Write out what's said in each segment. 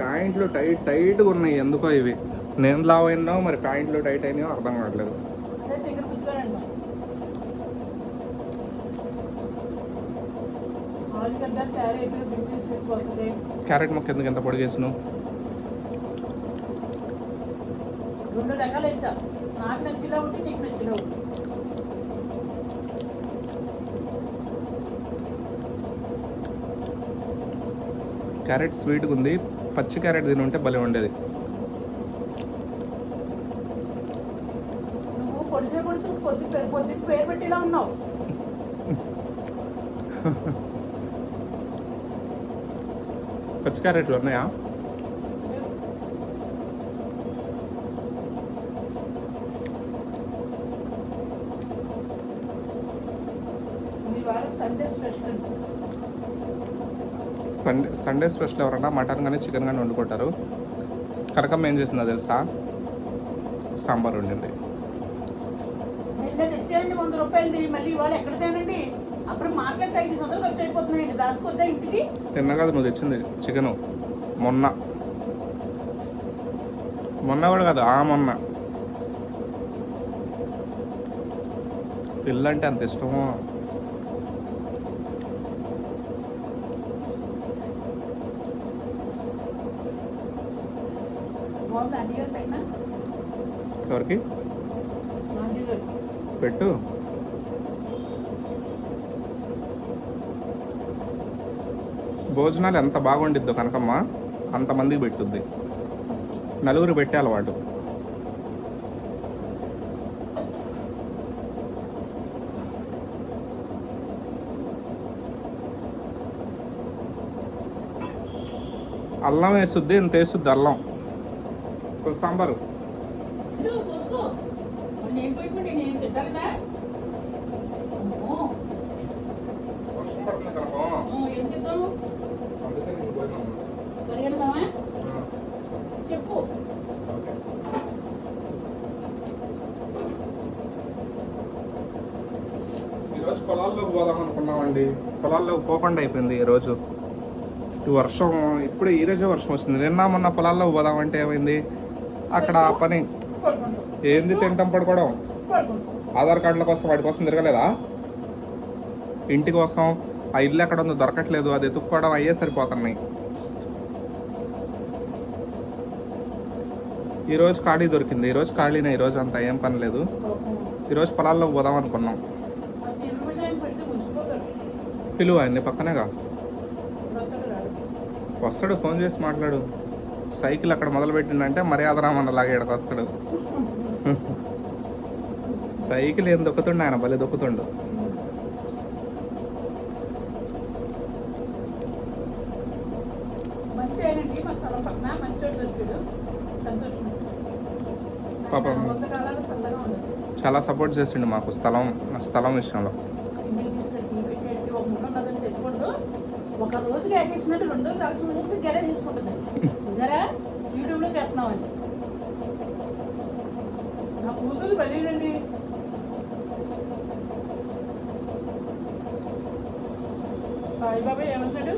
ప్యాంట్లు టైట్ టైట్గా ఉన్నాయి. ఎందుకో ఇవి. నేను లావ్ అయినా మరి ప్యాంట్లు టైట్ అయినాయో అర్థం కావట్లేదు. క్యారెట్ ముక్క ఎందుకు ఎంత పొడిగేసినావు రెండు రకాలు వేసా. నాకు నచ్చిలా ఉంటే నీకు నచ్చిలా ఉంటుంది క్యారెట్ స్వీట్గా ఉంది. పచ్చి క్యారెట్ తిని ఉంటే భలే ఉండేది. పచ్చి క్యారెట్లు ఉన్నాయా ఇది వాళ్ళ Sunday special Sunday Sunday special ఎవరన్నా మటన్ కానీ చికెన్ కానీ వండుకుంటారు. కనకమ్మ ఏం చేసిందో తెలుసా? సాంబార్ వండింది. నిన్న కాదు నువ్వు తెచ్చింది చికెను. మొన్న. మొన్న కూడా కాదు ఆ మొన్న. పిల్ల అంటే అంత ఇష్టమో బాగుంది ఆంటీ గారు పెట్టినా ఎవరికి? పెట్టు. భోజనాలు ఎంత బాగుండిద్దో కనకమ్మ అంతమందికి పెట్టుద్ది. నలుగురు పెట్టే అలవాటు. అల్లం వేసుద్ది ఇంత వేసుద్ది అల్లం. కొంచెం సాంబారు. నేను చెప్పు. ఈరోజు పొలాల్లోకి పోదాం అనుకున్నామండి. పొలాల్లోకి పోకుండా అయిపోయింది ఈరోజు ఈ వర్షం ఇప్పుడే ఈ రోజే వర్షం వచ్చింది. నిన్న మొన్న పొలాల్లోకి పోదామంటే ఏమైంది? అక్కడ ఆ పని. ఏంది తింటాం పడుకోవడం? ఆధార్ కార్డుల కోసం వాటి కోసం తిరగలేదా? ఇంటి కోసం ఆ ఇల్లు ఎక్కడ ఉందో దొరకట్లేదు. అది ఎత్తుక్కోవడం అయ్యే సరిపోతున్నాయి. ఈరోజు ఖాళీ దొరికింది. ఈరోజు ఖాళీనే. ఈరోజు అంత ఏం పని లేదు. ఈరోజు పొలాల్లో పోదాం అనుకున్నాం. పిలువు సినిమా పిలువ ఆయన్ని పక్కనేగా. వస్తాడు. ఫోన్ చేసి మాట్లాడు. సైకిల్ అక్కడ మొదలు పెట్టిండంటే మర్యాద రామన్నలాగా ఇక్కడికి వస్తాడు. సైకిల్ ఏం దొక్కుతుండు ఆయన? భలే దొక్కుతుండు. పాపం. చాలా సపోర్ట్ చేసిండు మాకు స్థలం స్థలం విషయంలో. ఒక రోజు రెండో చూసి తీసుకుంటుంది. జరా యూట్యూబ్లో చేస్తున్నామని నా కూతురు వెళ్ళండి సాయిబాబా ఏమంటాడు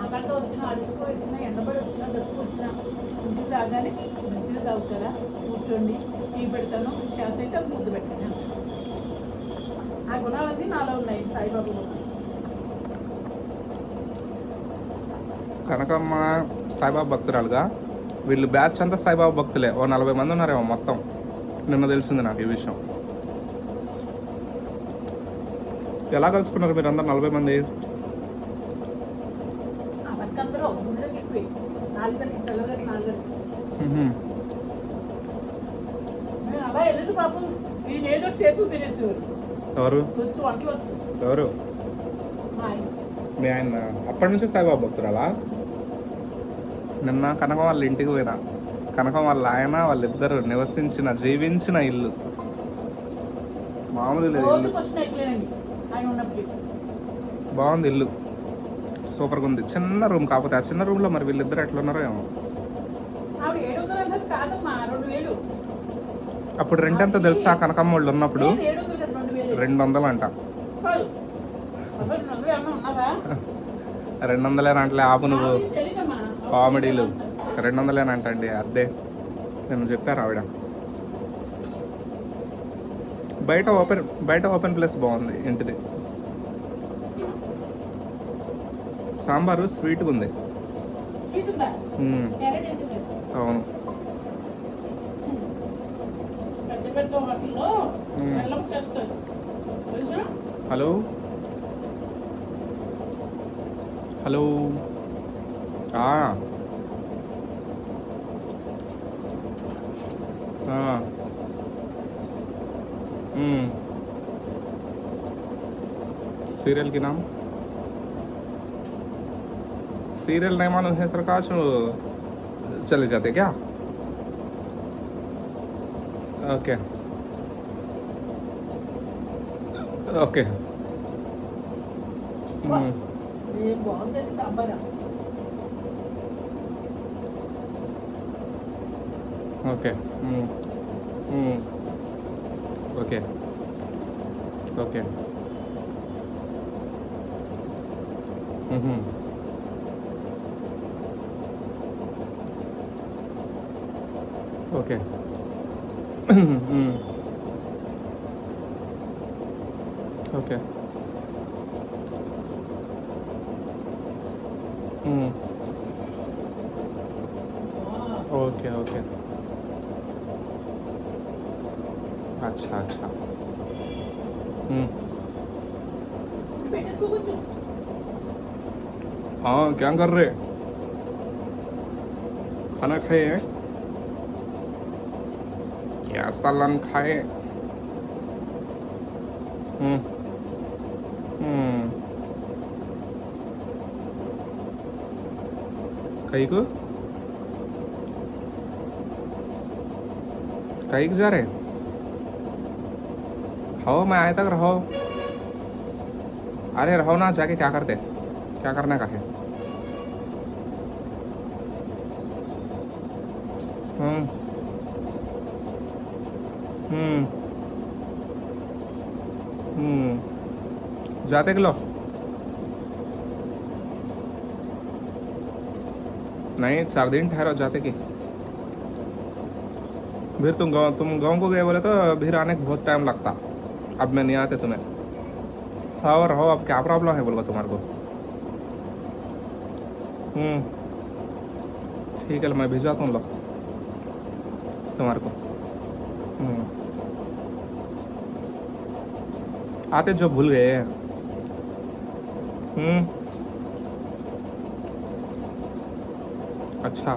ఆకలితో వచ్చిన అలసిపోయి వచ్చిన ఎండబడి వచ్చిన దక్కు వచ్చిన ఇంటికి రాగానే మంచిగా తాగుతారా? కూర్చోండి టీ పెడతాను చేత అయితే అది ముద్దు పెట్టాను ఆ గుణాలన్నీ నాలో ఉన్నాయి సాయిబాబా కనకమ్మ సాయిబాబా భక్తురాలుగా. వీళ్ళు బ్యాచ్ అంతా సాయిబాబా భక్తులే. ఓ నలభై మంది ఉన్నారేమో మొత్తం. నిన్న తెలిసింది నాకు ఈ విషయం. ఎలా కలుసుకున్నారు మీరు అందరు నలభై మంది? ఎవరు? ఎవరు? మీ ఆయన అప్పటి నుంచి సాయిబాబా భక్తురాలా? నిన్న కనకం వాళ్ళ ఇంటికి పోయినా. కనకం వాళ్ళ ఆయన వాళ్ళిద్దరు నివసించిన జీవించిన ఇల్లు. మామూలు లేదు ఇల్లు. బాగుంది ఇల్లు. సూపర్గా ఉంది. చిన్న రూమ్ కాకపోతే ఆ చిన్న రూమ్లో మరి వీళ్ళిద్దరు ఎట్లున్నారో ఏమో. అప్పుడు రెంట్ ఎంత తెలుసా? కనకమ్మ వాళ్ళు ఉన్నప్పుడు? రెండు వందలు అంట. రెండు వందలు అంటే ఆపు నువ్వు. కామెడీలు. రెండు వందలేనంటండి అద్దే. నేను చెప్పారు ఆవిడ. బయట ఓపెన్ బయట ఓపెన్ ప్లేస్ బాగుంది ఇంటిది. సాంబారు స్వీట్గా ఉంది. అవును. Hello? Hello? Ah. Ah. Hmm. Serial के नाम? सीरियल नहीं मानो है सरकार चले जाते क्या? ओके ओके ये बहुत okay okay okay okay okay okay okay अच्छा अच्छा। हम्म। हाँ क्या कर रहे? खाना खाए? क्या सालन खाए? हम्म। हम्म। कहीं को? कहीं जा रहे हैं? रहो मैं आए तक रहो। अरे रहो ना, जाके क्या करते? क्या करने का है हम्म। हम्म। हम्म। जाते किलो नहीं, चार दिन ठहरो जाते की। फिर तुम गाँव तुम गाँव को गए बोले तो फिर आने को बहुत टाइम लगता। अब मैं नहीं आते तुम्हें। हाँ रहो अब क्या प्रॉब्लम है बोलो तुम्हारे को। हम्म। ठीक है मैं भिजवाता हूँ, लो। तुम्हारे को। हम्म। आते जो भूल गए। हम्म। अच्छा।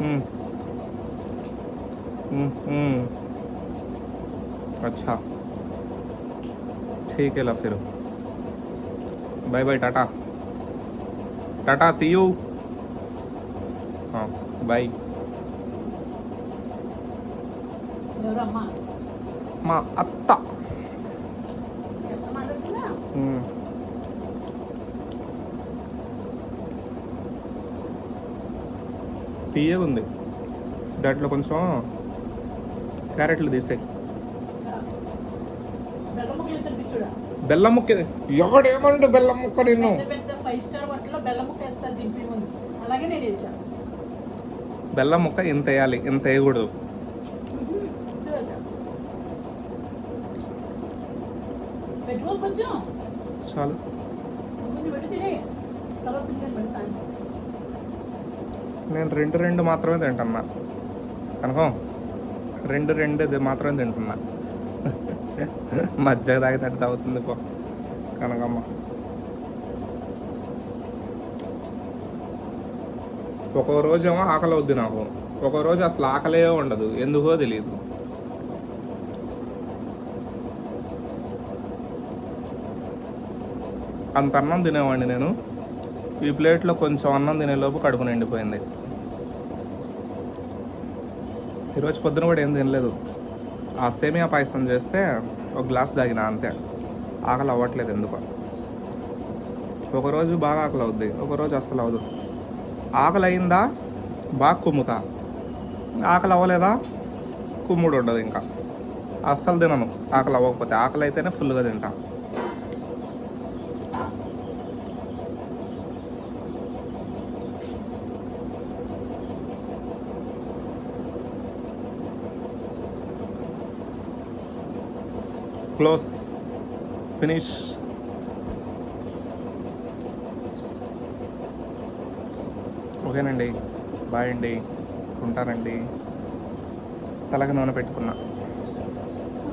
हम्म हम्म। अच्छा। ठीक है ला फिर bye bye tata tata see you हाँ बाय ఎవరమ్మా మా అత్త ఎంత మాట్లాడుతుందా మ్మ్. తీయగా ఉంది దాంట్లో కొంచెం క్యారెట్లు తీసాయి బెల్లం ముక్క ఎవడేమంటే బెల్లం ముక్క నిన్ను బెల్లం ముక్క ఇంత వేయాలి ఇంత వేయకూడదు. చాలు. నేను రెండు రెండు మాత్రమే తింటున్నా. కనుకం రెండు రెండు మాత్రమే తింటున్నా. మజ్జగ తాగినట్టు తాగుతుంది పో. కనకమ్మ. ఒక్కో రోజేమో ఆకలి అవుద్ది నాకు. ఒక్కో రోజు అసలు ఆకలే ఉండదు. ఎందుకో తెలియదు అంత అన్నం తినేవాడిని నేను. ఈ ప్లేట్లో కొంచెం అన్నం తినేలోపు కడుపు నిండిపోయింది. ఈరోజు పొద్దున కూడా ఏం తినలేదు. ఆ సేమియా పాయసం చేస్తే ఒక గ్లాస్ తాగిన అంతే. ఆకలి అవ్వట్లేదు ఎందుకో. ఒకరోజు బాగా ఆకలి అవుద్ది. ఒకరోజు అస్సలు అవదు ఆకలి అయిందా? బాగా కుమ్ముతా. ఆకలి అవ్వలేదా? కుమ్ముడు ఉండదు ఇంకా. అస్సలు తినను. ఆకలి అవ్వకపోతే ఆకలి అయితేనే ఫుల్గా తింటా. క్లోజ్ ఫినిష్ ఓకేనండి. బాయ్ అండి. ఉంటానండి. తలకి నూనె పెట్టుకున్నా.